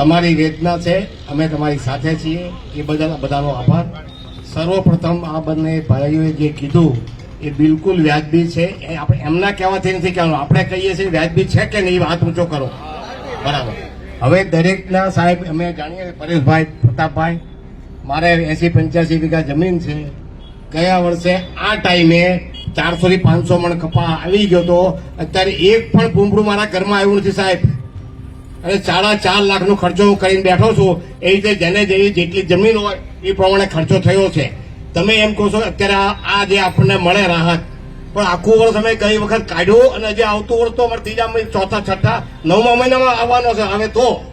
તમારી વેદના છે, અમે તમારી સાથે છીએ. એ બદલ બધાનો આભાર. સર્વપ્રથમ આ બંને ભાઈઓએ જે કીધું, એ બિલકુલ વ્યાજબી છે. એ આપણે એમના કહેવાથી નથી કહેવાનું. આપણે કહીએ છીએ વ્યાજબી છે કે નહીં વાત ઊંચો કરો. બરાબર. હવે દરેકના સાહેબ, અમે જાણીએ પરેશભાઈ, પ્રતાપભાઈ, મારે એસી પંચ્યાસી વીઘા જમીન છે. ગયા વર્ષે આ ટાઈમે ચારસો થી પાંચસો મણ કપા આવી ગયો તો અત્યારે એક પણ ભૂમડું મારા ઘરમાં આવ્યું નથી સાહેબ. અને સાડા ચાર લાખનો ખર્ચો હું કરીને બેઠો છું. એ રીતે જેને જેવી જેટલી જમીન હોય, એ પ્રમાણે ખર્ચો થયો છે. તમે એમ કહો છો અત્યારે આ- જે આપણને મળે રાહત, પણ આખું વર્ષ અમે ગઈ વખત કાઢ્યું અને જે આવતું વર્ષ તો અમારે ત્રીજા મહિના ચોથા, છઠ્ઠા, નવમા મહિનામાં આવવાનો છે. હવે તો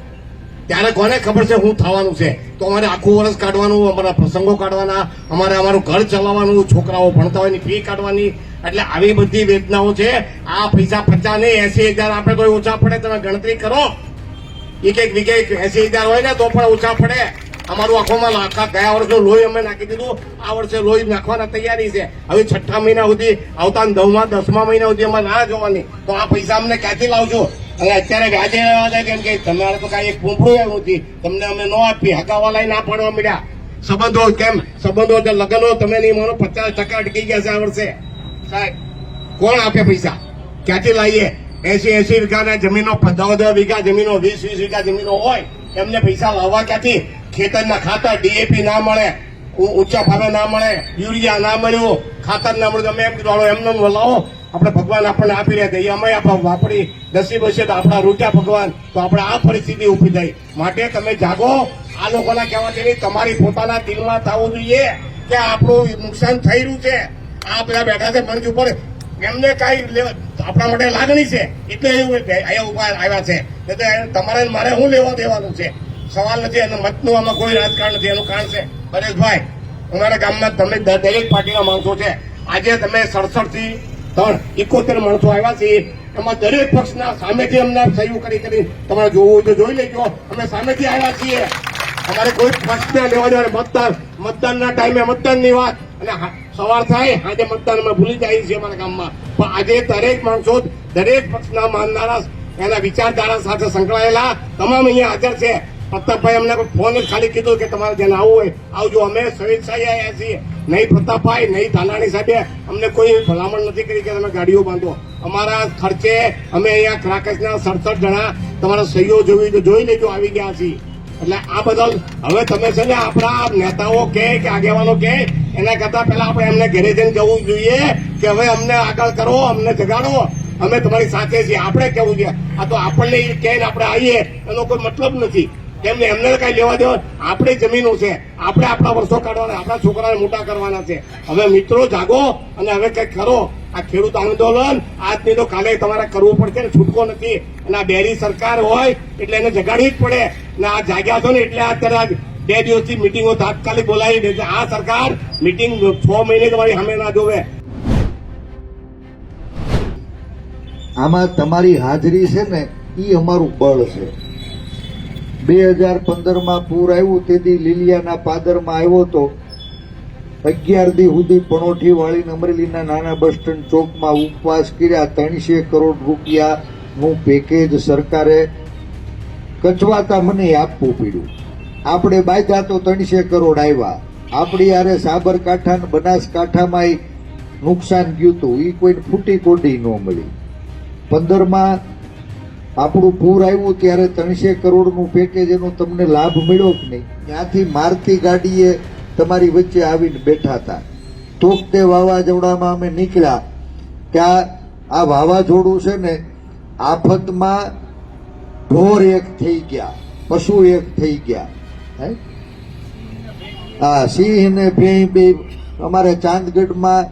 ત્યારે કોને ખબર છે હું થવાનું છે? તો અમારે આખું વર્ષ કાઢવાનું, અમારા પ્રસંગો કાઢવાના, અમારે અમારું ઘર ચલાવવાનું, છોકરાઓ ભણતા હોય એની ફી કાઢવાની. એટલે આવી બધી વેદનાઓ છે. આ પૈસા પચાસ નહીં એસી હજાર આપણે કોઈ ઓછા પડે તમે ગણતરી કરો. એક એક વીઘે એસી હજાર હોય ને, તો પણ ઓછા પડે. અમારું આંખોમાં આખા ગયા વર્ષે લોહી અમે નાખી દીધું. આ વર્ષે લોહી નાખવાના તૈયારી છે. હવે છઠ્ઠા મહિના સુધી આવતા નવમાં દસમા મહિના સુધી અમારે ના જોવાની. તો આ પૈસા અમને ક્યાંથી લાવજો? અને અત્યારે વ્યાજે લેવા જાય કેમ કે તમારે તો કાંઈ એક પૂંપડું એવું નથી. તમને અમે ન આપી હકાવાલાય ના પડવા મળ્યા. સંબંધો કેમ? સંબંધો જે લગ્નો તમે નહીં માનો, પચાસ ટકા અટકી ગયા છે આ વર્ષે. સાહેબ, કોણ આપે પૈસા? ક્યાંથી લાવીએ? એસી એસી વીઘાના જમીનો દસ દસ વીઘા જમીનો વીસ વીસ વીઘા જમીનો હોય, એમને પૈસા લાવવા ક્યાંથી? ખેતરના ખાતર ડીએપી ના મળે ઊંચા ભાવે ના મળે, યુરિયા ના મળ્યું, ખાતર ના મળ્યું. તમે એમ કીધું એમને લાવો આપણે ભગવાન આપણને આપી રહ્યા છે. એ અમે આપણે વાપરી નસીબ હશે તો આપણા રૂચા ભગવાન. તો આપણે આ પરિસ્થિતિ ઊભી થઈ. માટે તમે જાગો. આ લોકોના કહેવાથી નહીં તમારી પોતાના દિલમાં થવું જોઈએ કે આપણું નુકસાન થઈ રહ્યું છે. આ બધા બેઠા છે મંચ ઉપર. એમને કાંઈ આપણા માટે લાગણી છે. એટલે અહીંયા ઊભા આવ્યા છે. તમારે મારે શું લેવા દેવાનું છે? સવાલ નથી અને મતનું આમાં કોઈ રાજકારણ નથી, એનું કારણ છે. પરેશભાઈ, અમારા ગામમાં તમે દરેક પાર્ટીના માણસો છે. આજે તમે સડસઠથી ત્રણ, એકોતેર માણસો આવ્યા છે. એમાં દરેક પક્ષના સામેથી અમને સહયોગ કરી કરી તમારે જોવું હોય તો જોઈ લેજો. અમે સામેથી આવ્યા છીએ. અમારે કોઈ પક્ષને લેવા દેવા મતદાન, મતદાનના ટાઈમે મતદાનની વાત. અને સવાર થાય આજે મતદાન અમે ભૂલી જાય છે અમારા ગામમાં. પણ આજે દરેક માણસો, દરેક પક્ષના માનનારા એના વિચારધારા સાથે સંકળાયેલા તમામ અહીંયા હાજર છે. પ્રતાપભાઈ અમને ફોન જ ખાલી કીધું કે તમારે જેને આવવું હોય, આવજો. અમે સ્વેચ્છાએ આવ્યા છીએ. નહીં પ્રતાપભાઈ, નહીં ધાનાણી સાહેબે અમને કોઈ ભલામણ નથી કરી કે તમે ગાડીઓ બાંધો. અમારા ખર્ચે અમે અહીંયા ક્રાકસના સડસઠ જણા તમારા સહીઓ જોવી જોઈ લેજો આવી ગયા છીએ. એટલે આ બદલ હવે તમે છે ને આપણા નેતાઓ કે આગેવાનો કે એના કરતા પહેલા આપણે એમને ઘરે જઈને જવું જોઈએ કે હવે અમને આગળ કરો, અમને જગાડો. અમે તમારી સાથે છીએ, આપણે કેવું છે. આ તો આપણને કહીને કહે આપણે આવીએ, એનો કોઈ મતલબ નથી. કેમ એમને કઈ લેવા દેવા આપણે જમીનો છે, આપણે આપણા વર્ષો કાઢવાના, આપણા છોકરાને મોટા કરવાના છે. હવે મિત્રો, જાગો અને હવે કંઈક કરો. આ ખેડૂત આંદોલન આજની તો કાલે તમારે કરવું પડશે ને, છૂટકો નથી. અને આ ડેરી સરકાર હોય, એટલે એને જગાડવી જ પડે. અને આ જાગ્યા છો ને, એટલે અત્યારે બે દિવસથી મિટિંગો તાત્કાલિક બોલાવી દે છે આ સરકાર મિટિંગ છ મહિને તમારી સામે ના જોવે. આમાં તમારી હાજરી છે ને એ અમારું બળ છે. બે હજાર પંદરમાં પૂર આવ્યું, તેથી લીલિયાના પાદરમાં આવ્યો તો અગિયાર દી સુધી પણોઠી વાળીને અમરેલીના નાના બસ સ્ટેન્ડ ચોકમાં ઉપવાસ કર્યા. ત્રણસે કરોડ રૂપિયાનું પેકેજ સરકારે કચવાતા મને આપવું પડ્યું. આપણે બાયદા તો ત્રણસે કરોડ આવ્યા આપણી યારે સાબરકાંઠા ને બનાસકાંઠામાં નુકસાન ગયું હતું એ કોઈને ફૂટી કોડી ન મળી. પંદરમાં આપણું પૂર આવ્યું ત્યારે ત્રણસે કરોડનું પેકેજ એનો તમને લાભ મળ્યો કે નહીં? ત્યાંથી મારતી ગાડીએ તમારી વચ્ચે આવીને બેઠા હતા. તોકતે વાવાઝોડામાં અમે નીકળ્યા. કે આ વાવાઝોડું છે ને, આફતમાં ઢોર એક થઈ ગયા, પશુ એક થઈ ગયા. હે? હા સિંહ ને ભેં બે અમારે ચાંદગઢમાં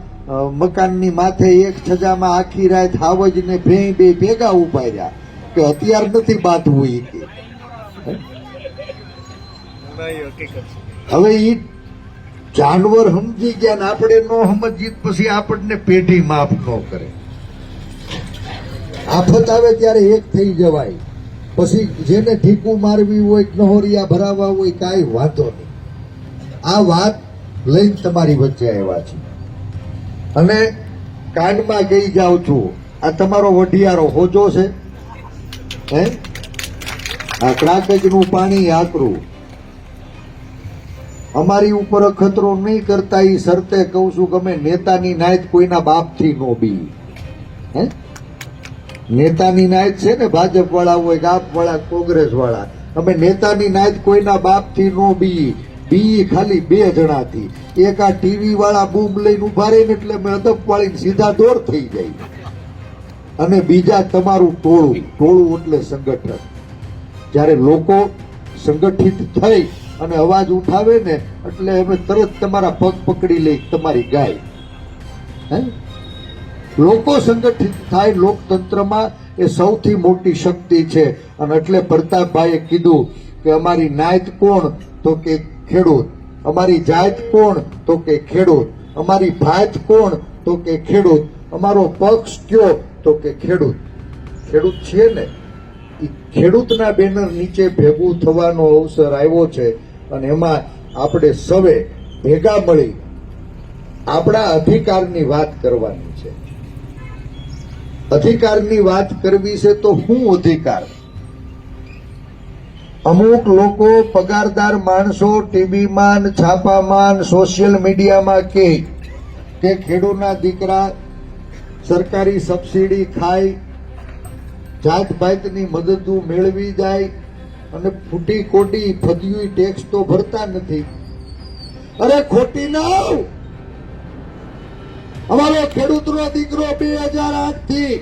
મકાનની માથે એક છજામાં આખી રાત હાવજ ને ભેં બે ભેગા ઉપાડ્યા કે હથિયાર નથી બાંધવું એ કે. હવે ઈ જાનવર સમજી ગયા ને આપણે નો સમજી પછી આપણને પેઢી માફ ન કરે. આફત આવે ત્યારે એક થઈ જવાય. પછી જેને ઠીકું મારવી હોય, નહોરિયા ભરાવા હોય, કાંઈ વાંધો નહીં. આ વાત લઈને તમારી વચ્ચે આવ્યા છે અને કાનમાં ગઈ જાઉં છું. આ તમારો વઢિયારો હોજો છે. હે? આ ક્રાકજનું પાણી આકરું. અમારી ઉપર ખતરો નહીં કરતા એ શરતે કહું છું કે અમે નેતાની નાયત કોઈના બાપથી નો બી. હે? નેતાની નાયત છે ને ભાજપ વાળા હોય ગાપ વાળા, કોંગ્રેસ વાળા. અમે નેતાની નાયત કોઈના બાપથી નો બી. બી ખાલી બે જણાથી. એક આ ટીવી વાળા બૂમ લઈને ઊભા રહીને એટલે અમે અદબ વાળીને સીધા દોર થઈ જાય અને બીજા તમારું ટોળું. ટોળું એટલે સંગઠન. જ્યારે લોકો સંગઠિત થઈ અને અવાજ ઉઠાવે ને એટલે અમે તરત તમારા પગ પકડી લઈ તમારી ગાય. હે? લોકો સંગઠિત થાય લોકતંત્રમાં એ સૌથી મોટી શક્તિ છે. અને એટલે પ્રતાપભાઈએ કીધું કે અમારી નાયત કોણ તો કે ખેડૂત. અમારી જાત કોણ તો કે ખેડૂત. અમારી ભાત કોણ તો કે ખેડૂત. અમારો પક્ષ કયો તો કે ખેડૂત. ખેડૂત છે ને? એ ખેડૂતના બેનર નીચે ભેગું થવાનો અવસર આવ્યો છે અને એમાં આપણે સવે ભેગા મળી આપણા અધિકારની વાત કરવાની. અધિકારની વાત કરવી છે તો હું અધિકાર? અમુક લોકો પગારદાર માણસો ટીવીમાં છાપામાં સોશિયલ મીડિયામાં કે કે ખેડૂતના દીકરા સરકારી સબસિડી ખાય, જાત ભાતની મદદ મેળવી જાય અને ફૂટી કોટી ફદિયું ટેક્સ તો ભરતા નથી. અરે ખોટી ના અમારો ખેડૂતનો દીકરો બે હજાર આઠથી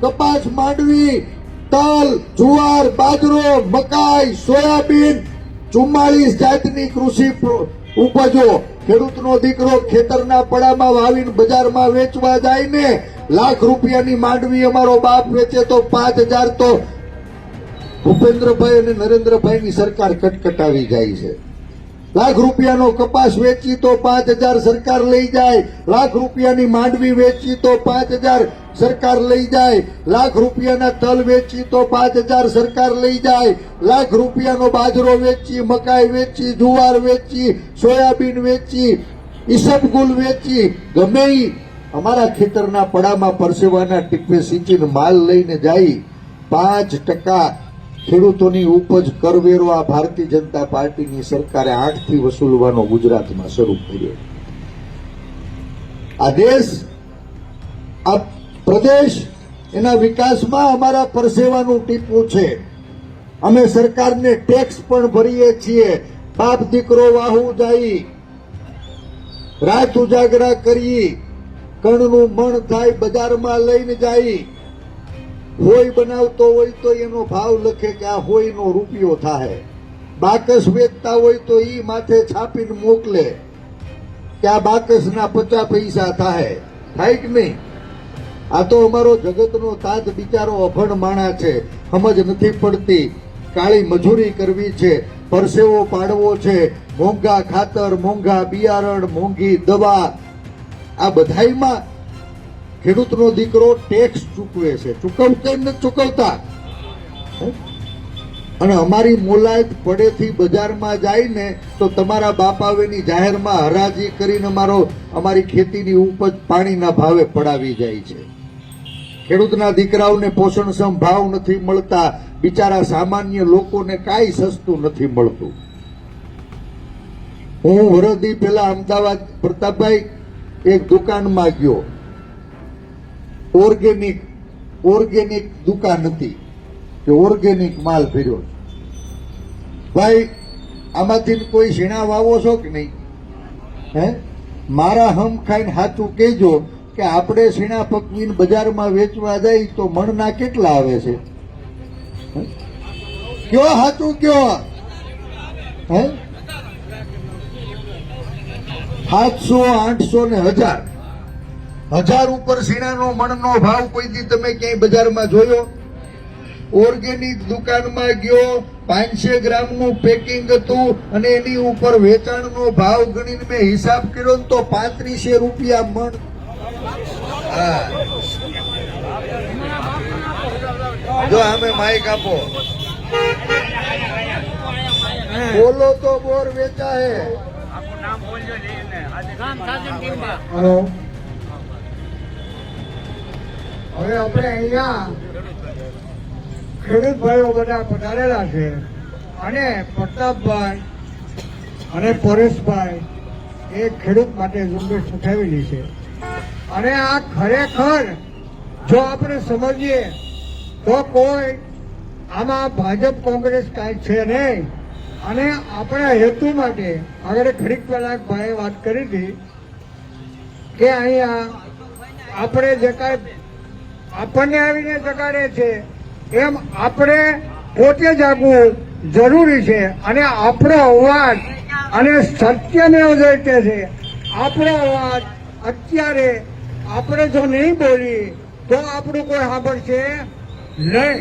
કપાસ માંડવી, તલ, જુવાર, બાજરો, મકાઈ, સોયાબીન ચુમ્માળીસ જાતની કૃષિ ઉપજો. ખેડૂતનો દીકરો ખેતરના પડામાં વાવીને બજારમાં વેચવા જાય ને લાખ રૂપિયાની માંડવી અમારો બાપ વેચે તો પાંચ હજાર તો ભૂપેન્દ્રભાઈ અને નરેન્દ્રભાઈની સરકાર કટકટાવી જાય છે. લાખ રૂપિયાનો કપાસ વેચી તો પાંચ હજાર સરકાર લઈ જાય. લાખ રૂપિયાની માંડવી વેચી તો પાંચ હજાર સરકાર લઈ જાય. લાખ રૂપિયાના તલ વેચી તો પાંચ હજાર સરકાર લઈ જાય. લાખ રૂપિયાનો બાજરો વેચી, મકાઈ વેચી, જુવાર વેચી, સોયાબીન વેચી ઈસબગુલ વેચી. ગમે અમારા ખેતરના પડામાં પરસેવાના ટીપે સિંચીને માલ લઈને જાય. પાંચ ટકા ખેડૂતોની ઉપજ કરવેરો આ ભારતીય જનતા પાર્ટીની સરકારે આઠથી વસૂલવાનો ગુજરાતમાં શરૂ કર્યો. આ દેશ, આ પ્રદેશ, એના વિકાસમાં અમારા પરસેવાનું ટીપું છે. અમે સરકારને ટેક્સ પણ ભરીએ છીએ. બાપ દીકરો વાહુ જાય. રાત ઉજાગરા કરી. કણનું મણ થાય બજારમાં લઈને જાય. હોય બનાવતો હોય તો એનો ભાવ લખે કે આ હોયનો રૂપિયો થાય બાકસ વેચતા હોય તો એ માથે છાપીને મોકલે કે આ બાકસના પચાસ પૈસા થાય થાય કે નહીં? આ તો અમારો જગતનો તાજ બિચારો અભણ માણા છે. સમજ નથી પડતી. કાળી મજૂરી કરવી છે, પરસેવો પાડવો છે, મોંઘા ખાતર, મોંઘા બિયારણ, મોંઘી દવા. આ બધાયમાં ખેડૂતનો દીકરો ટેક્સ ચૂકવે છે. ચૂકવતા એમ નથી ચૂકવતા? અને અમારી મોલાયત પડેથી બજારમાં જાય ને તો તમારા બાપ આવેની જાહેરમાં હરાજી કરીને અમારો અમારી ખેતીની ઉપજ પાણીના ભાવે પડાવી જાય છે. ખેડૂતના દીકરાઓને પોષણક્ષમ ભાવ નથી મળતા. બિચારા સામાન્ય લોકોને કાંઈ સસ્તું નથી મળતું. હું વરદી પહેલા અમદાવાદ પ્રતાપભાઈ એક દુકાનમાં ગયો. ઓર્ગેનિક ઓર્ગેનિક દુકાન હતી કે ઓર્ગેનિક માલ ભર્યો ભાઈ, આમાંથી કોઈ સીણા વાવો છો કે નહીં? હે? મારા હમ ખાઈને સાચું કહેજો કે આપણે સીણા પકવીને બજારમાં વેચવા જાય તો મણના કેટલા આવે છે? કયો હાથું કયો? હે? સાતસો, આઠસો ને હજાર. હજાર ઉપર સીણાનો મણનો ભાવ કોઈ દી તમે ક્યાંય બજારમાં જોયો? ઓર્ગેનિક દુકાનમાં ગયો પાંચસો ગ્રામનું પેકિંગ હતું અને એની ઉપર વેચાણનો ભાવ ગણીને મેં હિસાબ કર્યો તો પાંત્રીસે રૂપિયા મણ. હા. જો અમે માઇક આપો. બોલો તો બોર વેચા હે હલો. હવે આપણે અહીંયા ખેડૂત ભાઈઓ બધા પધારેલા છે. અને પ્રતાપભાઈ અને પરેશભાઈ એ ખેડૂત માટે ઝુંબેશ ઉઠાવેલી છે. અને આ ખરેખર જો આપણે સમજીએ તો કોઈ આમાં ભાજપ કોંગ્રેસ કાંઈ છે નહીં. અને આપણા હેતુ માટે આગળ ઘડીક પહેલા ભાઈએ વાત કરી હતી કે અહીંયા આપણે જે કાંઈ આપણને આવીને જગાડે છે. એમ આપણે પોતે જાગવું જરૂરી છે અને આપણો અવાજ અને સત્યને જયતે છે. આપણો અવાજ અત્યારે આપણે જો નહીં બોલી તો આપણું કોઈ સાંભળશે નહીં.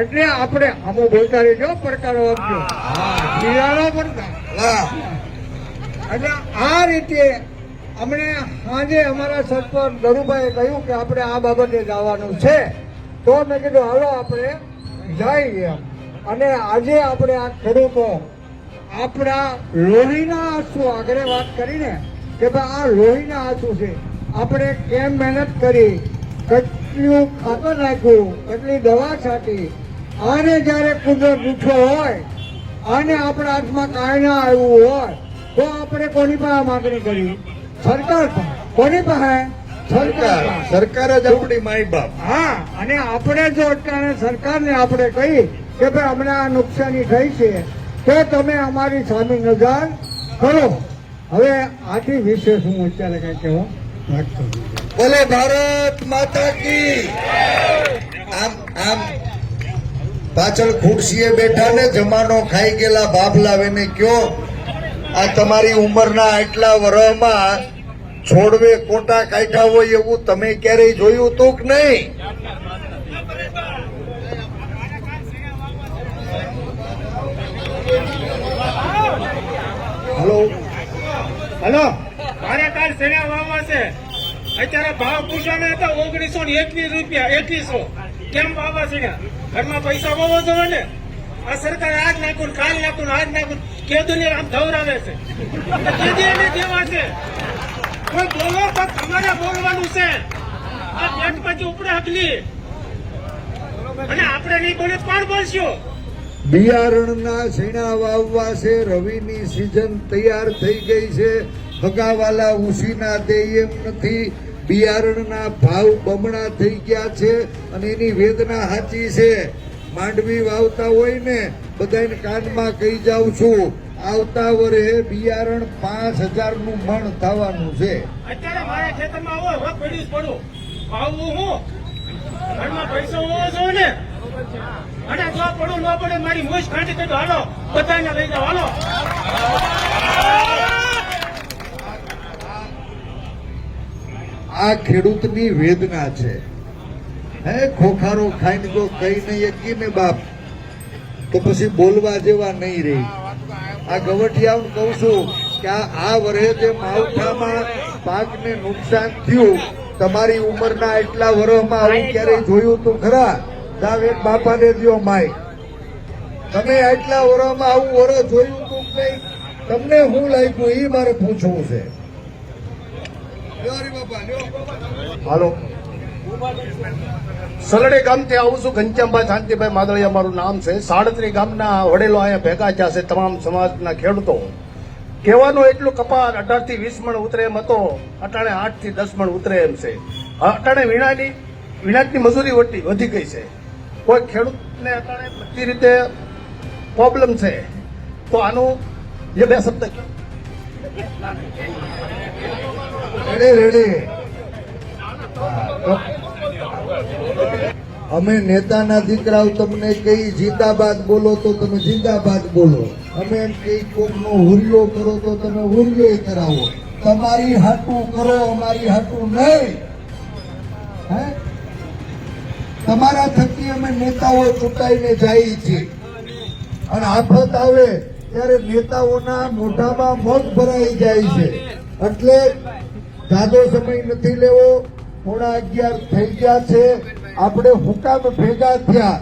એટલે આપણે આમો બોલતા રહેજો પડકારો આપજો. શિયાળો પડકાર એટલે આ રીતે અમને આજે અમારા સરપંચ ધરુભાઈએ કહ્યું કે આપણે આ બાબતે જવાનું છે. તો મેં કીધું, હાલો, આપણે જઈએ. અને આજે આપણે આ ખેડૂતો આપણા લોહીના આંસુ આગળ વાત કરીને કે ભાઈ, આ લોહીના આંસુ છે. આપણે કેમ મહેનત કરી? કેટલું ખાતર નાખ્યું? કેટલી દવા છાંટી? અને જ્યારે કુદરત રૂઠો હોય અને આપણા હાથમાં કાંઈ ના આવ્યું હોય, તો આપણે કોની પાસે માગણી કરી? સરકાર કોની પાસે? સરકાર. સરકાર જ આપણી માય બાપ. હા અને આપણે જો અત્યારે સરકારને આપણે કહી કે ભાઈ અમને આ નુકસાની થઈ છે તો તમે અમારી સામે નજર કરો. હવે આથી વિશેષ હું અત્યારે કઈ કહેવા માંગતો. બોલે ભારત માતા કી. આમ આમ. પાછળ ખુરશીએ બેઠા ને જમાનો ખાઈ ગયેલા બાપ લાવીને કયો આ તમારી ઉંમરના આટલા વર્ષમાં છોડવે કોટા કાઢ્યા હોય એવું તમે ક્યારેય જોયું હતું કે નહીં? હલો? હલો? મારે સેના વાવવા છે. અત્યારે ભાવ પૂછો ને તો ઓગણીસો ને એકવીસ રૂપિયા, એકવીસો. કેમ વાવવા છે ઘરમાં પૈસા વાવો છો ને? આ સરકાર આજ નાખું કાલ નાખું આજ નાખું કેદું ને આમ ધવરાવે છે. કેદી છે. કોઈ બોલો આપણે નહીં બોલે કોણ બિયારણના સીણા વાવવા છે. રવિની સિઝન તૈયાર થઈ ગઈ છે. હગાવાલા ઉસીના દે એમ નથી. બિયારણના ભાવ બમણા થઈ ગયા છે અને એની વેદના સાચી છે. માંડવી વાવતા હોય ને બધાને કાનમાં કહી જાઉં છું આવતા વર્ષે બિયારણ પાંચ હજારનું મણ થવાનું છે. અત્યારે મારા ખેતરમાં આવો હવે પડ્યું જ પડું હું? ઘરમાં પૈસા હોવો જોઈએ ને? અને જો પડું ન પડે મારી મોજ કાઢી કાઢો હાલો બધાને લઈ જાઓ હાલો. આ ખેડૂતની વેદના છે. હે ખોખારો ખાઈને જો કઈ નહીં એકી ને બાપ? તો પછી બોલવા જેવા નહીં રહી આ ગવટિયાઓને કહું છું કે આ વર્ષે જે માવઠામાં પાકને નુકસાન થયું, તમારી ઉંમરના એટલા વર્ષમાં આવું ક્યારેય જોયું તો ખરા. જાવ એક બાપાને દ્યો માય. તમે એટલા વર્ષમાં આવું વરસ જોયું તું કઈ તમને શું લાગ્યું એ મારે પૂછવું છે. હાલો. સલડે ગામથી આવું છું, ઘનશ્યામભાઈ શાંતિભાઈ માદળિયા મારું નામ છે. સાડત્રી ગામના વડેલો અહીંયા ભેગા થયા છે તમામ સમાજના ખેડૂતો. કહેવાનું એટલું કપાસ અઢારથી વીસ મણ ઉતરે એમ હતો, અટાણે આઠથી દસ મણ ઉતરે એમ છે. અટાણે વીણાની વીણાટની મજૂરી વટી વધી ગઈ છે. કોઈ ખેડૂતને અટાણે બધી રીતે પ્રોબ્લેમ છે. તો આનું જે બે શબ્દ. રેડી રેડી અમે નેતાના દીકરાઓ તમને કઈ જીતાબાદ બોલો તો તમે જીતાબાદ બોલો. અમે એમ કઈ કોકનો હુરિયો કરો તો તમે હુરિયો કરાવો. તમારી હાટું કરો, અમારી હાટું નહીં. તમારા થકી અમે નેતાઓ ચૂંટાઈને જાય છીએ અને આફત આવે ત્યારે નેતાઓના મોઢામાં મગ ભરાઈ જાય છે. એટલે જાદો સમય નથી લેવો. પોણા અગિયાર થઈ ગયા છે. આપણે હુકામ ભેગા થયા.